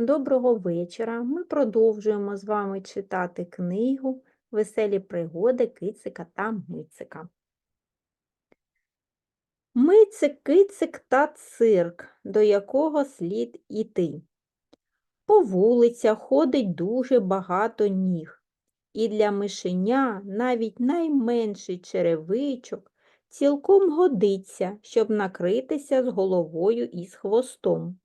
Доброго вечора. Ми продовжуємо з вами читати книгу Веселі пригоди Кицика та Мицика. Мицик, кицик та цирк, до якого слід іти. По вулицях ходить дуже багато ніг, і для мишеня навіть найменший черевичок цілком годиться, щоб накритися з головою і з хвостом.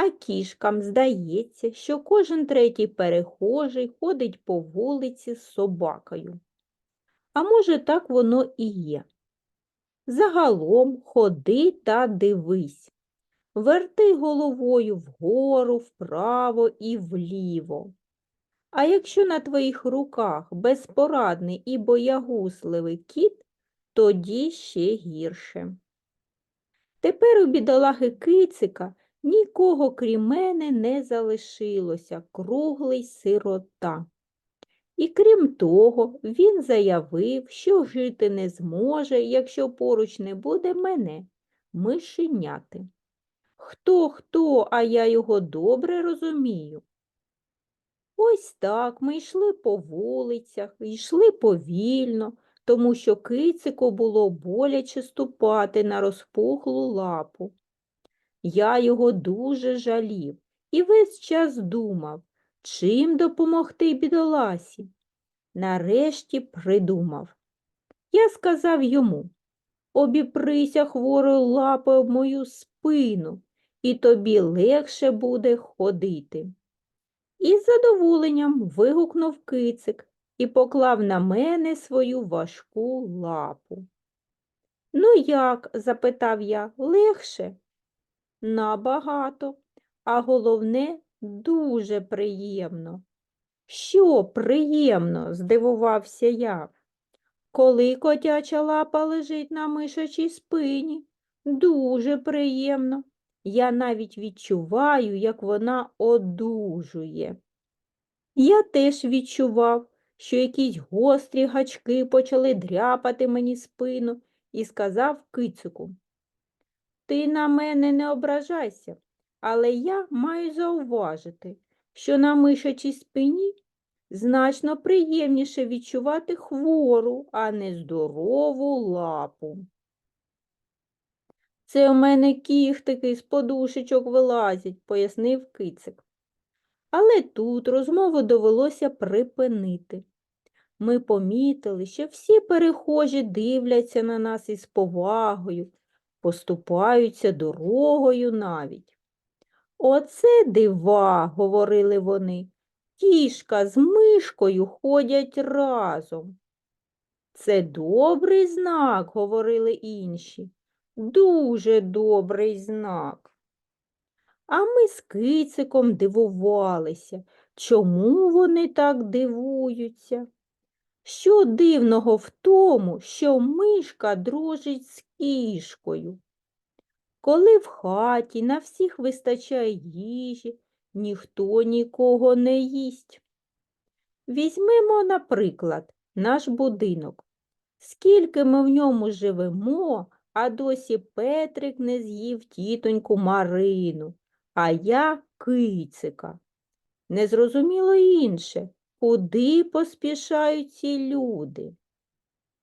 А кішкам здається, що кожен третій перехожий ходить по вулиці з собакою. А може, так воно і є. Загалом ходи та дивись. Верти головою вгору, вправо і вліво. А якщо на твоїх руках безпорадний і боягузливий кіт, тоді ще гірше. Тепер у бідолаги кицика Нікого, крім мене, не залишилося, круглий сирота. І крім того, він заявив, що жити не зможе, якщо поруч не буде мене, мишеняти. Хто, хто, а я його добре розумію. Ось так ми йшли по вулицях, йшли повільно, тому що кицику було боляче ступати на розпухлу лапу. Я його дуже жалів і весь час думав, чим допомогти бідоласі. Нарешті придумав. Я сказав йому обіприся хворою лапою в мою спину, і тобі легше буде ходити. І з задоволенням вигукнув кицик і поклав на мене свою важку лапу. Ну як? запитав я, легше? Набагато, а головне, дуже приємно. Що приємно? здивувався я. Коли котяча лапа лежить на мишачій спині, дуже приємно. Я навіть відчуваю, як вона одужує. Я теж відчував, що якісь гострі гачки почали дряпати мені спину і сказав кицику ти на мене не ображайся, але я маю зауважити, що на мишачій спині значно приємніше відчувати хвору, а не здорову лапу. Це у мене кіхтики з подушечок вилазять, пояснив кицик. Але тут розмову довелося припинити. Ми помітили, що всі перехожі дивляться на нас із повагою, поступаються дорогою навіть. Оце дива, говорили вони, кішка з мишкою ходять разом. Це добрий знак, говорили інші, дуже добрий знак. А ми з кициком дивувалися, чому вони так дивуються. Що дивного в тому, що мишка дружить з кішкою? Коли в хаті на всіх вистачає їжі, ніхто нікого не їсть. Візьмемо, наприклад, наш будинок. Скільки ми в ньому живемо, а досі Петрик не з'їв тітоньку Марину, а я кицика. Незрозуміло інше, Куди поспішають ці люди?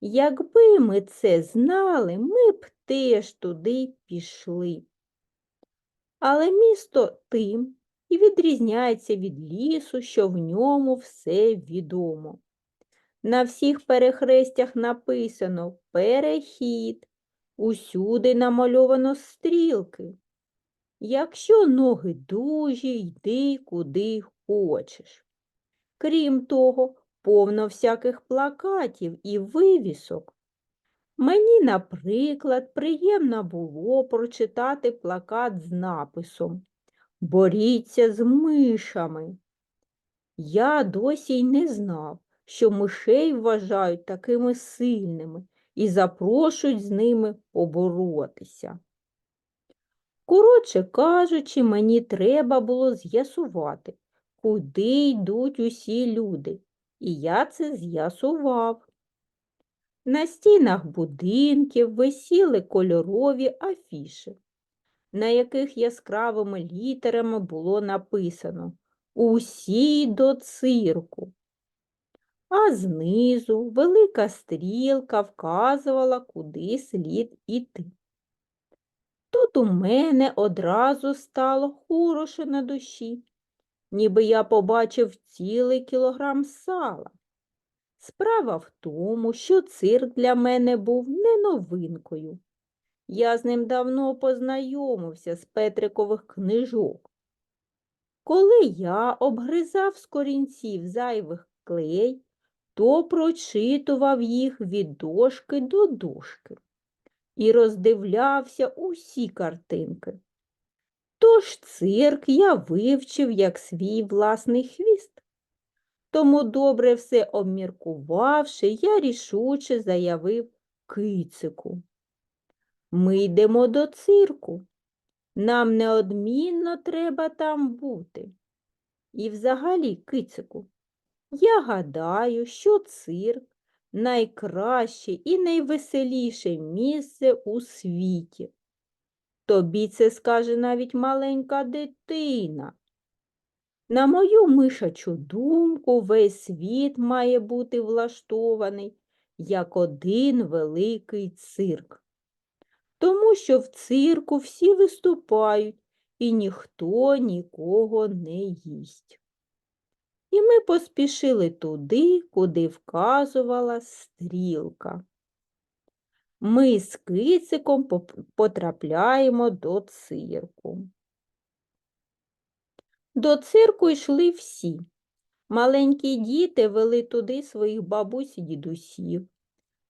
Якби ми це знали, ми б теж туди пішли. Але місто тим і відрізняється від лісу, що в ньому все відомо. На всіх перехрестях написано перехід, усюди намальовано стрілки. Якщо ноги дужі, йди куди хочеш. Крім того, повно всяких плакатів і вивісок. Мені, наприклад, приємно було прочитати плакат з написом Боріться з мишами. Я досі й не знав, що мишей вважають такими сильними і запрошують з ними поборотися. Коротше кажучи, мені треба було з'ясувати, куди йдуть усі люди, і я це з'ясував. На стінах будинків висіли кольорові афіши. на яких яскравими літерами було написано Усі до цирку. А знизу велика стрілка вказувала, куди слід іти. Тут у мене одразу стало хороше на душі, ніби я побачив цілий кілограм сала. Справа в тому, що цирк для мене був не новинкою. Я з ним давно познайомився з Петрикових книжок. Коли я обгризав з корінців зайвих клей, то прочитував їх від дошки до дошки і роздивлявся усі картинки. Тож цирк я вивчив як свій власний хвіст. Тому, добре все обміркувавши, я рішуче заявив кицику. Ми йдемо до цирку. Нам неодмінно треба там бути. І взагалі, кицику, я гадаю, що цирк найкраще і найвеселіше місце у світі. Тобі це скаже навіть маленька дитина. На мою мишачу думку, весь світ має бути влаштований як один великий цирк. Тому що в цирку всі виступають і ніхто нікого не їсть. І ми поспішили туди, куди вказувала стрілка. Ми з кициком потрапляємо до цирку. До цирку йшли всі. Маленькі діти вели туди своїх бабусь і дідусів,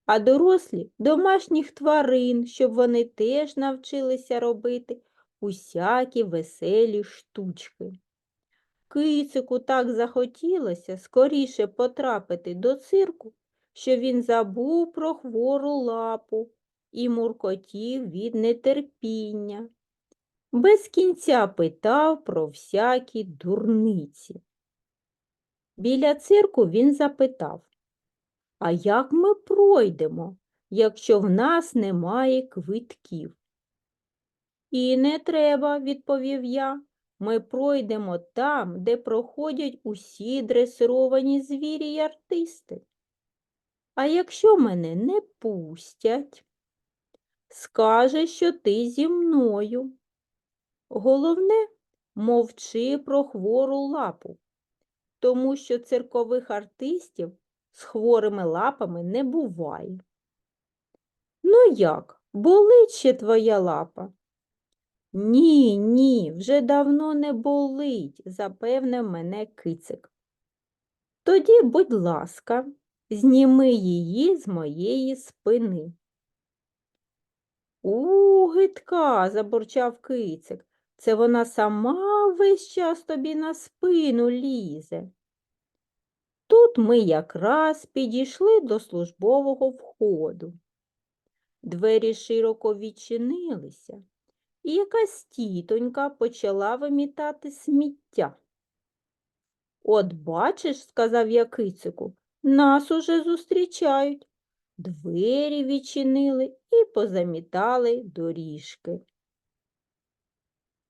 а дорослі домашніх тварин, щоб вони теж навчилися робити усякі веселі штучки. Кицику так захотілося скоріше потрапити до цирку, що він забув про хвору лапу і муркотів від нетерпіння. Без кінця питав про всякі дурниці. Біля цирку він запитав, а як ми пройдемо, якщо в нас немає квитків? І не треба, відповів я. Ми пройдемо там, де проходять усі дресировані звірі й артисти. А якщо мене не пустять, скаже, що ти зі мною. Головне, мовчи про хвору лапу, тому що циркових артистів з хворими лапами не буває. Ну як, болить ще твоя лапа? Ні, ні, вже давно не болить, запевнив мене кицик. Тоді, будь ласка, зніми її з моєї спини. У, гидка, забурчав кицик. Це вона сама весь час тобі на спину лізе. Тут ми якраз підійшли до службового входу. Двері широко відчинилися, і якась тітонька почала вимітати сміття. От бачиш, сказав я кицику, нас уже зустрічають. Двері відчинили і позамітали доріжки.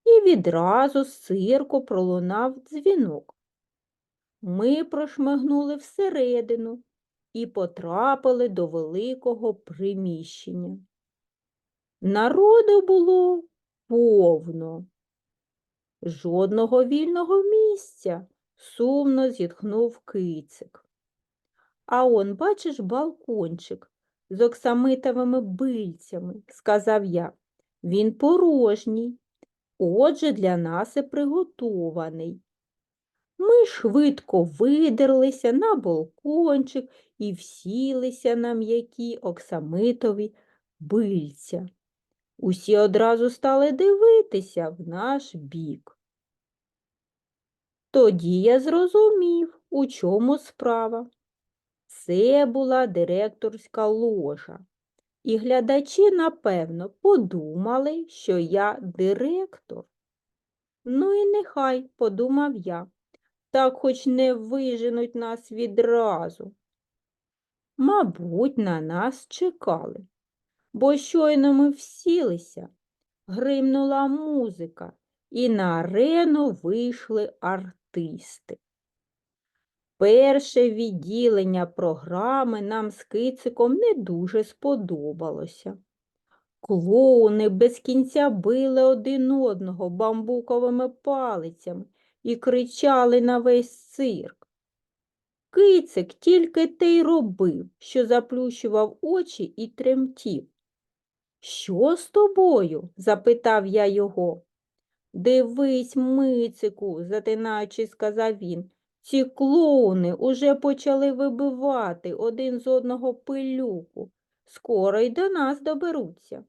І відразу з цирку пролунав дзвінок. Ми прошмигнули всередину і потрапили до великого приміщення. Народу було повно. Жодного вільного місця, сумно зітхнув кицик. А он, бачиш, балкончик з оксамитовими бильцями, сказав я. Він порожній, отже, для нас і приготований. Ми швидко видерлися на балкончик і всілися на м'які оксамитові бильця. Усі одразу стали дивитися в наш бік. Тоді я зрозумів, у чому справа. Це була директорська ложа, і глядачі, напевно, подумали, що я директор. Ну і нехай, подумав я, так хоч не виженуть нас відразу. Мабуть, на нас чекали, бо щойно ми всілися, гримнула музика, і на арену вийшли артисти. Перше відділення програми нам з кициком не дуже сподобалося. Клоуни без кінця били один одного бамбуковими палицями і кричали на весь цирк. Кицик тільки те й робив, що заплющував очі і тремтів. Що з тобою? запитав я його. Дивись, Мицику, затинаючи, сказав він. Ці клоуни уже почали вибивати один з одного пилюку. Скоро й до нас доберуться.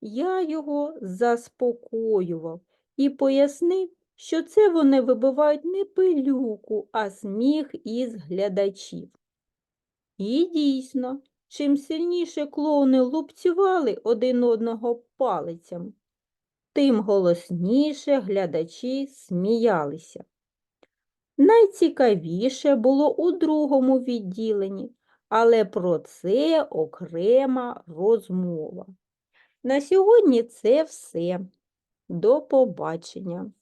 Я його заспокоював і пояснив, що це вони вибивають не пилюку, а сміх із глядачів. І дійсно, чим сильніше клоуни лупцювали один одного палицями, тим голосніше глядачі сміялися. Найцікавіше було у другому відділенні, але про це окрема розмова. На сьогодні це все. До побачення.